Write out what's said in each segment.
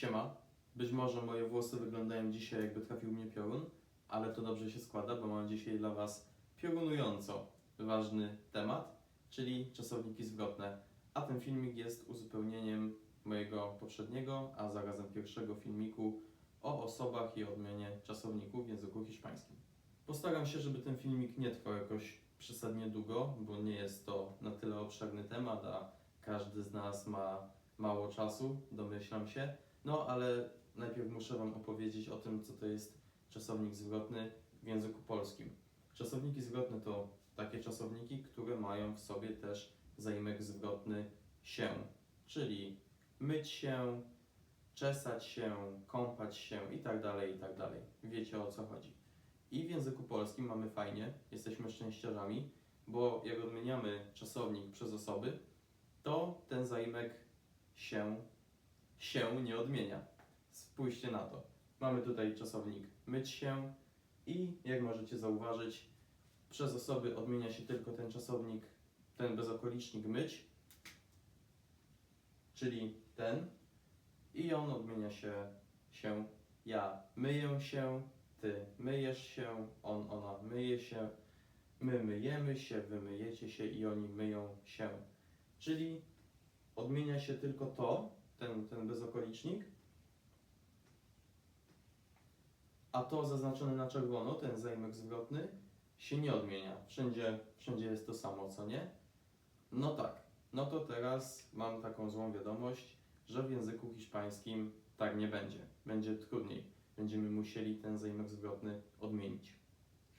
Siema. Być może moje włosy wyglądają dzisiaj jakby trafił mnie piorun, ale to dobrze się składa, bo mam dzisiaj dla Was piorunująco ważny temat, czyli czasowniki zwrotne. A ten filmik jest uzupełnieniem mojego poprzedniego, a zarazem pierwszego filmiku o osobach i odmianie czasowników w języku hiszpańskim. Postaram się, żeby ten filmik nie trwał jakoś przesadnie długo, bo nie jest to na tyle obszerny temat, a każdy z nas ma mało czasu, domyślam się. No ale najpierw muszę Wam opowiedzieć o tym, co to jest czasownik zwrotny w języku polskim. Czasowniki zwrotne to takie czasowniki, które mają w sobie też zaimek zwrotny się, czyli myć się, czesać się, kąpać się i tak dalej, i tak. Wiecie o co chodzi. I w języku polskim mamy fajnie, jesteśmy szczęściarzami, bo jak odmieniamy czasownik przez osoby, to ten zaimek się, się nie odmienia. Spójrzcie na to. Mamy tutaj czasownik myć się i jak możecie zauważyć, przez osoby odmienia się tylko ten czasownik, ten bezokolicznik myć, czyli ten i on odmienia się się ja myję się, ty myjesz się, on, ona myje się, my myjemy się, wy myjecie się i oni myją się. Czyli odmienia się tylko to, ten, ten bezokolicznik, a to zaznaczone na czerwono, ten zaimek zwrotny, się nie odmienia. Wszędzie, wszędzie jest to samo, co nie? No tak. No to teraz mam taką złą wiadomość, że w języku hiszpańskim tak nie będzie. Będzie trudniej. Będziemy musieli ten zaimek zwrotny odmienić.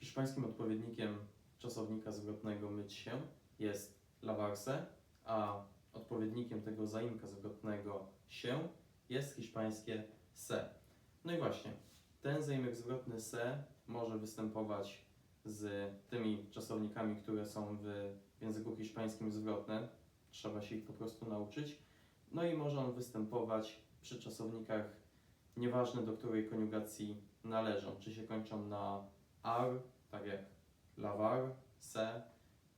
Hiszpańskim odpowiednikiem czasownika zwrotnego myć się jest lavarse, a odpowiednikiem tego zaimka zwrotnego się jest hiszpańskie se. No i właśnie, ten zaimek zwrotny se może występować z tymi czasownikami, które są w języku hiszpańskim zwrotne. Trzeba się ich po prostu nauczyć. No i może on występować przy czasownikach nieważne do której koniugacji należą. Czy się kończą na ar, tak jak lavar, se,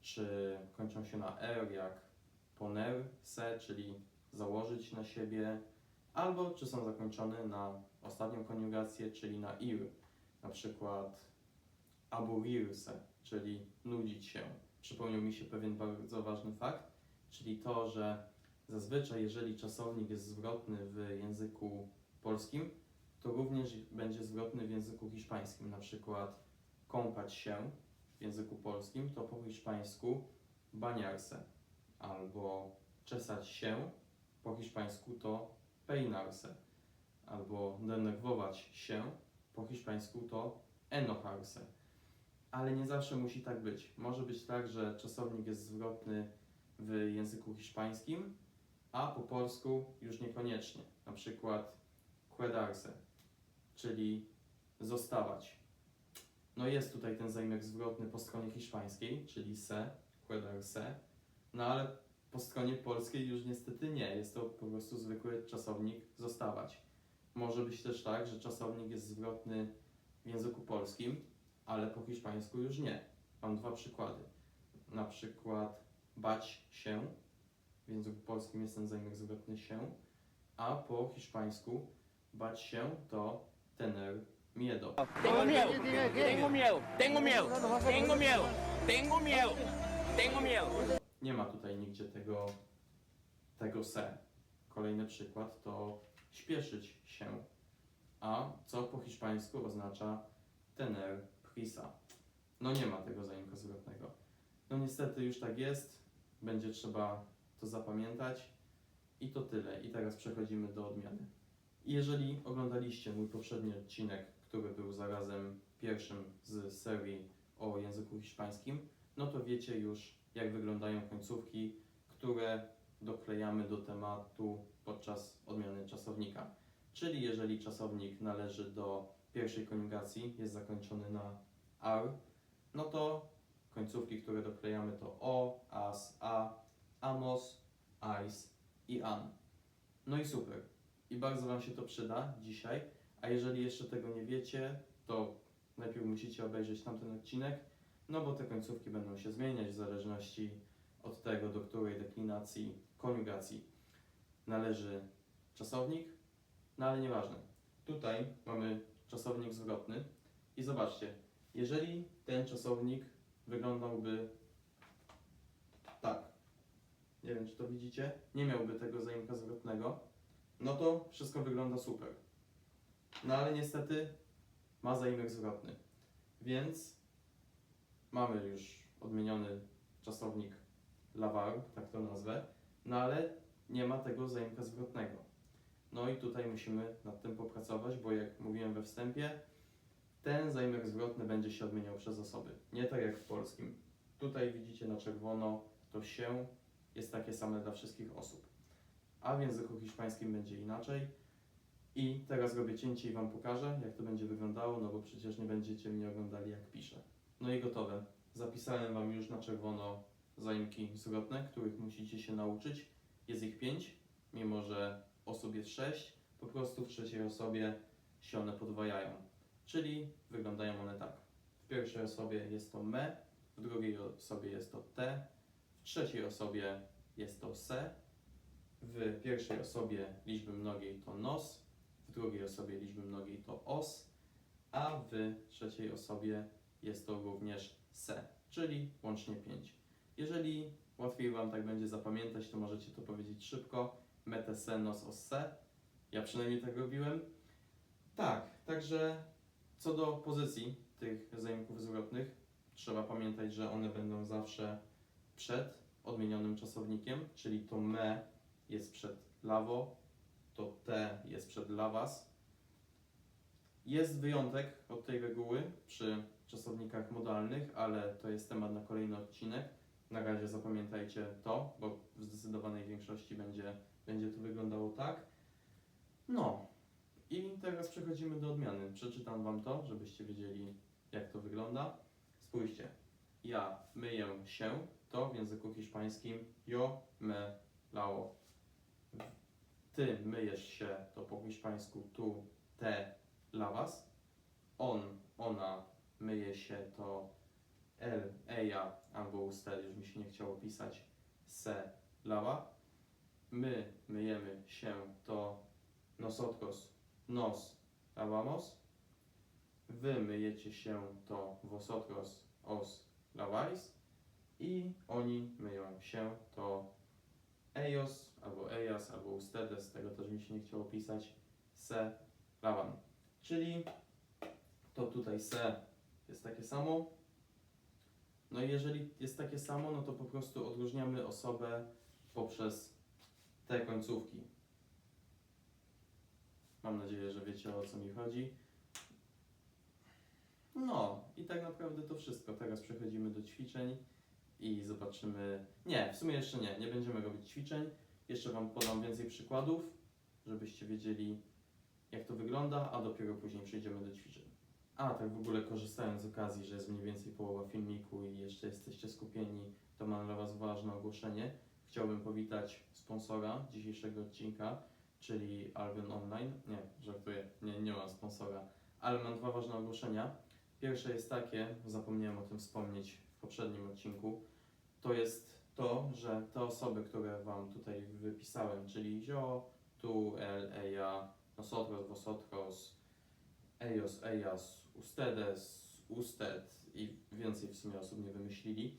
czy kończą się na er, jak poner, se, czyli założyć na siebie, albo czy są zakończone na ostatnią koniugację, czyli na ir, na przykład aburrirse, czyli nudzić się. Przypomniał mi się pewien bardzo ważny fakt, czyli to, że zazwyczaj jeżeli czasownik jest zwrotny w języku polskim, to również będzie zwrotny w języku hiszpańskim. Na przykład kąpać się w języku polskim to po hiszpańsku bañarse, albo czesać się po hiszpańsku to peinarse, albo denerwować się po hiszpańsku to enojarse. Ale nie zawsze musi tak być. Może być tak, że czasownik jest zwrotny w języku hiszpańskim, a po polsku już niekoniecznie. Na przykład quedarse, czyli zostawać. No jest tutaj ten zaimek zwrotny po stronie hiszpańskiej, czyli se, quedarse, no ale po stronie polskiej już niestety nie. Jest to po prostu zwykły czasownik zostawać. Może być też tak, że czasownik jest zwrotny w języku polskim, ale po hiszpańsku już nie. Mam dwa przykłady. Na przykład bać się, w języku polskim jest ten zaimek zwrotny się, a po hiszpańsku bać się to tener miedo. Tengo miedo, tengo miedo, tengo miedo, tengo miedo, tengo miedo, tengo miedo. Nie ma tutaj nigdzie tego, tego se. Kolejny przykład to śpieszyć się, a co po hiszpańsku oznacza tener prisa. No nie ma tego zaimka zwrotnego. No niestety już tak jest, będzie trzeba to zapamiętać i to tyle. I teraz przechodzimy do odmiany. Jeżeli oglądaliście mój poprzedni odcinek, który był zarazem pierwszym z serii o języku hiszpańskim, no to wiecie już, jak wyglądają końcówki, które doklejamy do tematu podczas odmiany czasownika. Czyli jeżeli czasownik należy do pierwszej koniugacji, jest zakończony na ar, no to końcówki, które doklejamy to o, as, a, amos, ais i an. No i super. I bardzo Wam się to przyda dzisiaj. A jeżeli jeszcze tego nie wiecie, to najpierw musicie obejrzeć tamten odcinek, no bo te końcówki będą się zmieniać w zależności od tego, do której deklinacji, koniugacji należy czasownik. No ale nieważne. Tutaj mamy czasownik zwrotny i zobaczcie, jeżeli ten czasownik wyglądałby tak, nie wiem czy to widzicie, nie miałby tego zaimka zwrotnego, no to wszystko wygląda super. No ale niestety ma zaimek zwrotny, więc mamy już odmieniony czasownik lavar, tak to nazwę, no ale nie ma tego zaimka zwrotnego. No i tutaj musimy nad tym popracować, bo jak mówiłem we wstępie, ten zaimek zwrotny będzie się odmieniał przez osoby. Nie tak jak w polskim. Tutaj widzicie na czerwono to się jest takie same dla wszystkich osób. A w języku hiszpańskim będzie inaczej. I teraz robię cięcie i Wam pokażę, jak to będzie wyglądało, no bo przecież nie będziecie mnie oglądali jak piszę. No i gotowe. Zapisałem Wam już na czerwono zaimki zwrotne, których musicie się nauczyć. Jest ich pięć, mimo że osób jest sześć. Po prostu w trzeciej osobie się one podwajają. Czyli wyglądają one tak. W pierwszej osobie jest to me, w drugiej osobie jest to te, w trzeciej osobie jest to se, w pierwszej osobie liczby mnogiej to nos, w drugiej osobie liczby mnogiej to os, a w trzeciej osobie jest to również se, czyli łącznie 5. Jeżeli łatwiej Wam tak będzie zapamiętać, to możecie to powiedzieć szybko. Mete se, nos, os, se. Ja przynajmniej tak robiłem. Tak, także co do pozycji tych zaimków zwrotnych, trzeba pamiętać, że one będą zawsze przed odmienionym czasownikiem, czyli to me jest przed lawo, to te jest przed lawas. Jest wyjątek od tej reguły przy czasownikach modalnych, ale to jest temat na kolejny odcinek. Na razie zapamiętajcie to, bo w zdecydowanej większości będzie, będzie to wyglądało tak. No, i teraz przechodzimy do odmiany. Przeczytam Wam to, żebyście wiedzieli, jak to wygląda. Spójrzcie. Ja myję się, to w języku hiszpańskim yo me lao. Ty myjesz się, to po hiszpańsku tu te lavas. On, ona myje się, to el, ella, albo usted, już mi się nie chciało pisać, se lava. My myjemy się, to nosotros, nos lavamos. Wy myjecie się, to vosotros os laváis. I oni myją się, to ellos, albo ellas, albo ustedes, tego też mi się nie chciało pisać, se lavan. Czyli to tutaj se jest takie samo. No i jeżeli jest takie samo, no to po prostu odróżniamy osobę poprzez te końcówki. Mam nadzieję, że wiecie o co mi chodzi. No i tak naprawdę to wszystko. Teraz przechodzimy do ćwiczeń i zobaczymy. Nie, w sumie jeszcze nie, nie będziemy robić ćwiczeń. Jeszcze Wam podam więcej przykładów, żebyście wiedzieli jak to wygląda, a dopiero później przejdziemy do ćwiczeń. A, tak w ogóle korzystając z okazji, że jest mniej więcej połowa filmiku i jeszcze jesteście skupieni, to mam dla Was ważne ogłoszenie. Chciałbym powitać sponsora dzisiejszego odcinka, czyli Albion Online. Nie, żartuję, nie, nie mam sponsora, ale mam dwa ważne ogłoszenia. Pierwsze jest takie, zapomniałem o tym wspomnieć w poprzednim odcinku, to jest to, że te osoby, które Wam tutaj wypisałem, czyli Zio, Tu, El, Eja, Nosotros, Vosotros, Ellos, Ellas, Ustedes, Usted i więcej w sumie osób nie wymyślili,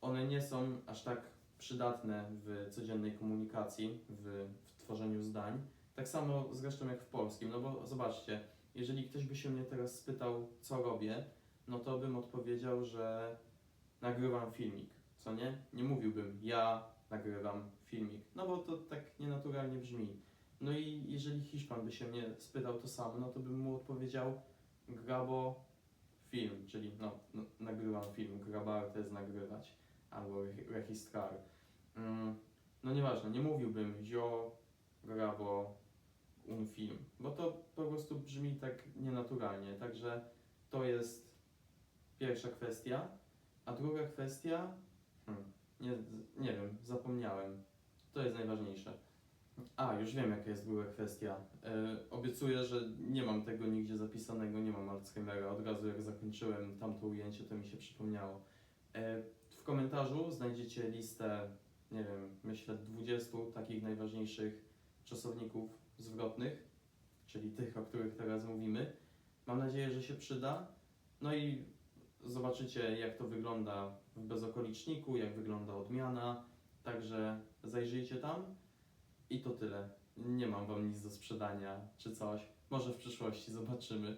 one nie są aż tak przydatne w codziennej komunikacji, w, w tworzeniu zdań. Tak samo zresztą jak w polskim, no bo zobaczcie, jeżeli ktoś by się mnie teraz spytał, co robię, no to bym odpowiedział, że nagrywam filmik, co nie? Nie mówiłbym, ja nagrywam filmik, no bo to tak nienaturalnie brzmi. No i jeżeli Hiszpan by się mnie spytał to samo, no to bym mu odpowiedział grabo film, czyli no, no nagrywam film, grabar to jest nagrywać, albo re- registrar. Mm, no nieważne, nie mówiłbym yo grabo un film, bo to po prostu brzmi tak nienaturalnie, także to jest pierwsza kwestia, a druga kwestia, hmm, nie, nie wiem, zapomniałem, to jest najważniejsze. A, już wiem jaka jest druga kwestia. E, obiecuję, że nie mam tego nigdzie zapisanego, nie mam Alzheimera. Od razu jak zakończyłem tamto ujęcie, to mi się przypomniało. E, w komentarzu znajdziecie listę, nie wiem, myślę 20 takich najważniejszych czasowników zwrotnych. czyli tych, o których teraz mówimy. Mam nadzieję, że się przyda. No i zobaczycie, jak to wygląda w bezokoliczniku, jak wygląda odmiana. Także zajrzyjcie tam i to tyle. Nie mam Wam nic do sprzedania czy coś. Może w przyszłości zobaczymy.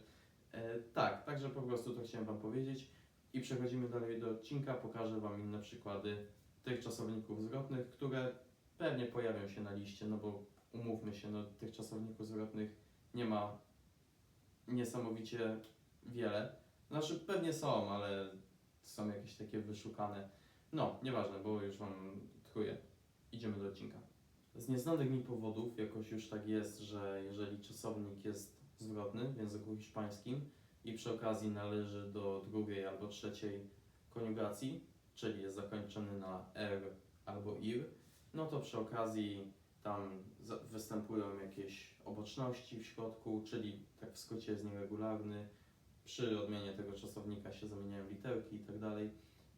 E, tak, także po prostu to chciałem Wam powiedzieć. I przechodzimy dalej do odcinka. Pokażę Wam inne przykłady tych czasowników zwrotnych, które pewnie pojawią się na liście, no bo umówmy się, no, tych czasowników zwrotnych nie ma niesamowicie wiele. Znaczy pewnie są, ale są jakieś takie wyszukane. No, nieważne, bo już Wam tchuję. Idziemy do odcinka. Z nieznanych mi powodów jakoś już tak jest, że jeżeli czasownik jest zwrotny w języku hiszpańskim i przy okazji należy do drugiej albo trzeciej koniugacji, czyli jest zakończony na r albo ir, no to przy okazji tam występują jakieś oboczności w środku, czyli tak w skrócie jest nieregularny. Przy odmianie tego czasownika się zamieniają literki i tak dalej.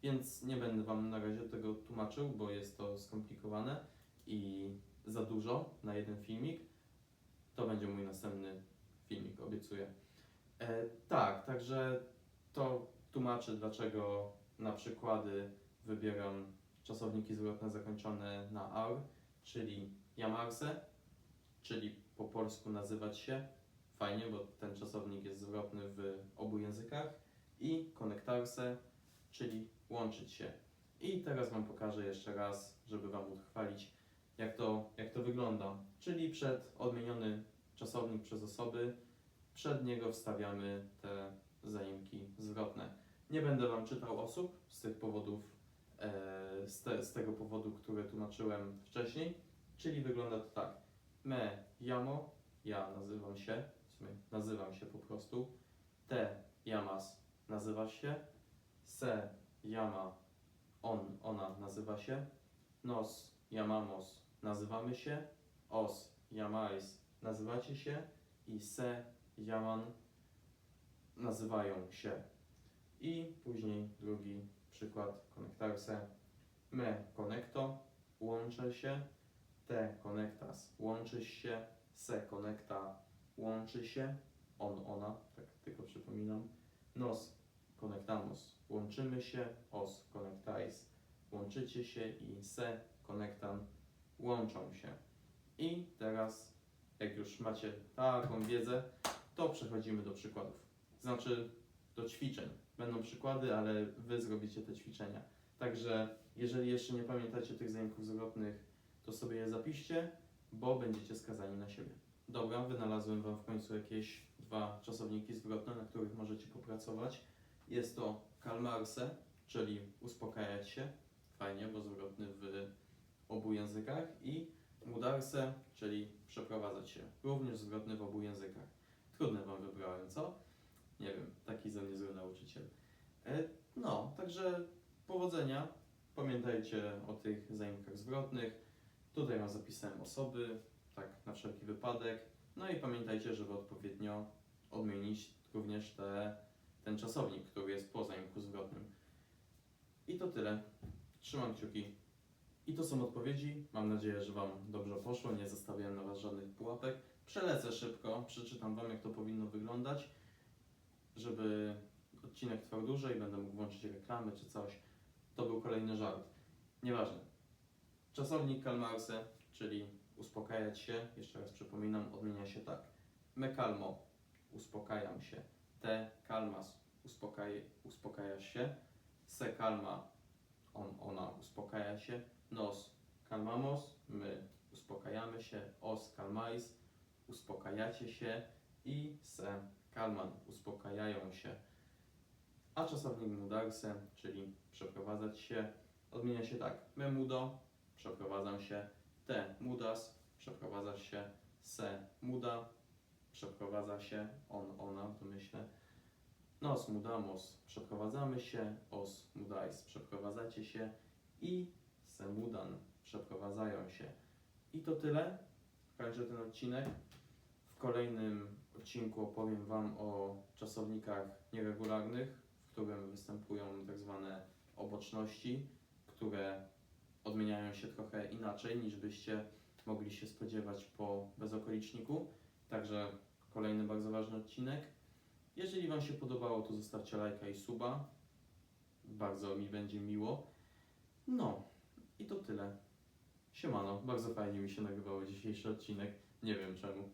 Więc nie będę Wam na razie tego tłumaczył, bo jest to skomplikowane i za dużo na jeden filmik. To będzie mój następny filmik, obiecuję. E, tak, także to tłumaczy, dlaczego na przykłady wybieram czasowniki zwrotne zakończone na ar, czyli jamarse, czyli po polsku nazywać się, fajnie, bo ten czasownik jest zwrotny w obu językach, i konektarse, czyli łączyć się. I teraz Wam pokażę jeszcze raz, żeby Wam utrwalić, jak to, jak to wygląda. Czyli przed odmieniony czasownik przez osoby, przed niego wstawiamy te zaimki zwrotne. Nie będę Wam czytał osób z tych powodów, e, z, te, z tego powodu, który tłumaczyłem wcześniej, czyli wygląda to tak. Me llamo, ja nazywam się, nazywam się po prostu. Te llamas, nazywa się. Se llama, on, ona nazywa się. Nos llamamos, nazywamy się. Os llamáis, nazywacie się. I se llaman, nazywają się. I później drugi przykład, konektarse. Me conecto, łączę się. Te conectas, łączysz się. Se conecta, łączy się. On, ona, tak tylko przypominam. Nos conectamos, łączymy się. Os conectais, łączycie się. I se conectan, łączą się. I teraz, jak już macie taką wiedzę, to przechodzimy do przykładów. Znaczy do ćwiczeń. Będą przykłady, ale wy zrobicie te ćwiczenia. Także jeżeli jeszcze nie pamiętacie tych zaimków zwrotnych, to sobie je zapiszcie, bo będziecie skazani na siebie. Dobra, wynalazłem Wam w końcu jakieś dwa czasowniki zwrotne, na których możecie popracować. Jest to kalmarse, czyli uspokajać się. Fajnie, bo zwrotny w obu językach. I mudarse, czyli przeprowadzać się. Również zwrotny w obu językach. Trudne Wam wybrałem, co? Nie wiem, taki ze mnie zły nauczyciel. E, No, także powodzenia. Pamiętajcie o tych zaimkach zwrotnych. Tutaj Wam zapisałem osoby, tak na wszelki wypadek. No i pamiętajcie, żeby odpowiednio odmienić również te, ten czasownik, który jest po zaimku zwrotnym. I to tyle. Trzymam kciuki. I to są odpowiedzi. Mam nadzieję, że Wam dobrze poszło. Nie zostawiałem na Was żadnych pułapek. Przelecę szybko, przeczytam Wam, jak to powinno wyglądać, żeby odcinek trwał dłużej, będę mógł włączyć reklamy czy coś. To był kolejny żart. Nieważne. Czasownik Kalmarse, czyli uspokajać się, jeszcze raz przypominam, odmienia się tak. Me calmo, uspokajam się. Te calmas, uspokaj, uspokajasz się. Se calma, on, ona uspokaja się. Nos calmamos, my uspokajamy się. Os calmais, uspokajacie się. I se calman, uspokajają się. A czasownik mudarse, czyli przeprowadzać się, odmienia się tak. Me mudo, przeprowadzam się. Te mudas, przeprowadzasz się. Se muda, przeprowadza się. On, ona, w domyśle. Nos mudamos, przeprowadzamy się. Os mudais, przeprowadzacie się. I se mudan, przeprowadzają się. I to tyle. Kończę ten odcinek. W kolejnym odcinku opowiem Wam o czasownikach nieregularnych, w którym występują tak zwane oboczności, które odmieniają się trochę inaczej niż byście mogli się spodziewać po bezokoliczniku. Także kolejny bardzo ważny odcinek. Jeżeli Wam się podobało, to zostawcie lajka i suba. Bardzo mi będzie miło. No, i to tyle. Siemano, bardzo fajnie mi się nagrywało dzisiejszy odcinek. Nie wiem czemu.